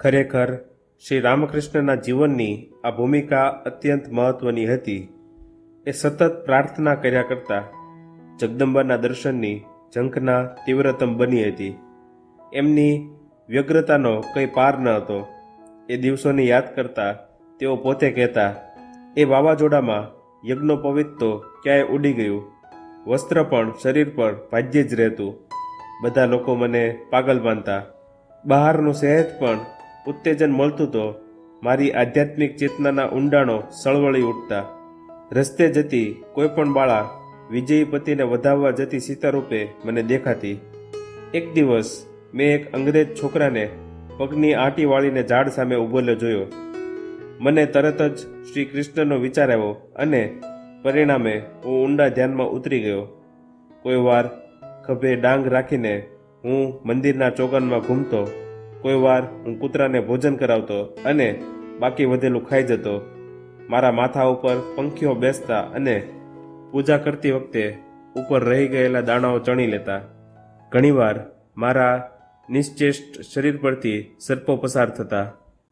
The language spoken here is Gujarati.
ખરેખર શ્રી રામકૃષ્ણના જીવનની આ ભૂમિકા અત્યંત મહત્વની હતી. એ સતત પ્રાર્થના કર્યા કરતા જગદંબાના દર્શનની ઝંખના તીવ્રતમ બની હતી. એમની વ્યગ્રતાનો કંઈ પાર ન હતો. એ દિવસોને યાદ કરતા તેઓ પોતે કહેતા, એ વાવાઝોડામાં યજ્ઞો પવિત્ર ક્યાંય ઉડી ગયું? વસ્ત્ર પણ શરીર પર ભાજ્ય જ રહેતું. બધા લોકો મને પાગલ માનતા. બહારનું સહેજ પણ ઉત્તેજન મળતું તો મારી આધ્યાત્મિક ચેતનાના ઊંડાણો સળવળી ઉઠતા. રસ્તે જતી કોઈપણ બાળા વિજયીપતિને વધાવવા જતી સીતા રૂપે મને દેખાતી. એક દિવસ મેં એક અંગ્રેજ છોકરાને પગની આંટી વાળીને ઝાડ સામે ઉભેલો જોયો. મને તરત જ શ્રી કૃષ્ણનો વિચાર આવ્યો અને પરિણામે હું ઊંડા ધ્યાનમાં ઉતરી ગયો. કોઈ વાર ખભે ડાંગ રાખીને હું મંદિરના ચોગનમાં ઘૂમતો કોઈ વાર હું કૂતરાને ભોજન કરાવતો અને બાકી વધેલું ખાઈ જતો, મારા માથા ઉપર પંખીઓ બેસતા અને પૂજા કરતી વખતે ઉપર રહી ગયેલા દાણાઓ ચણી લેતા. ઘણીવાર મારા નિશ્ચેષ્ટ શરીર પરથી સર્પો પસાર થતા.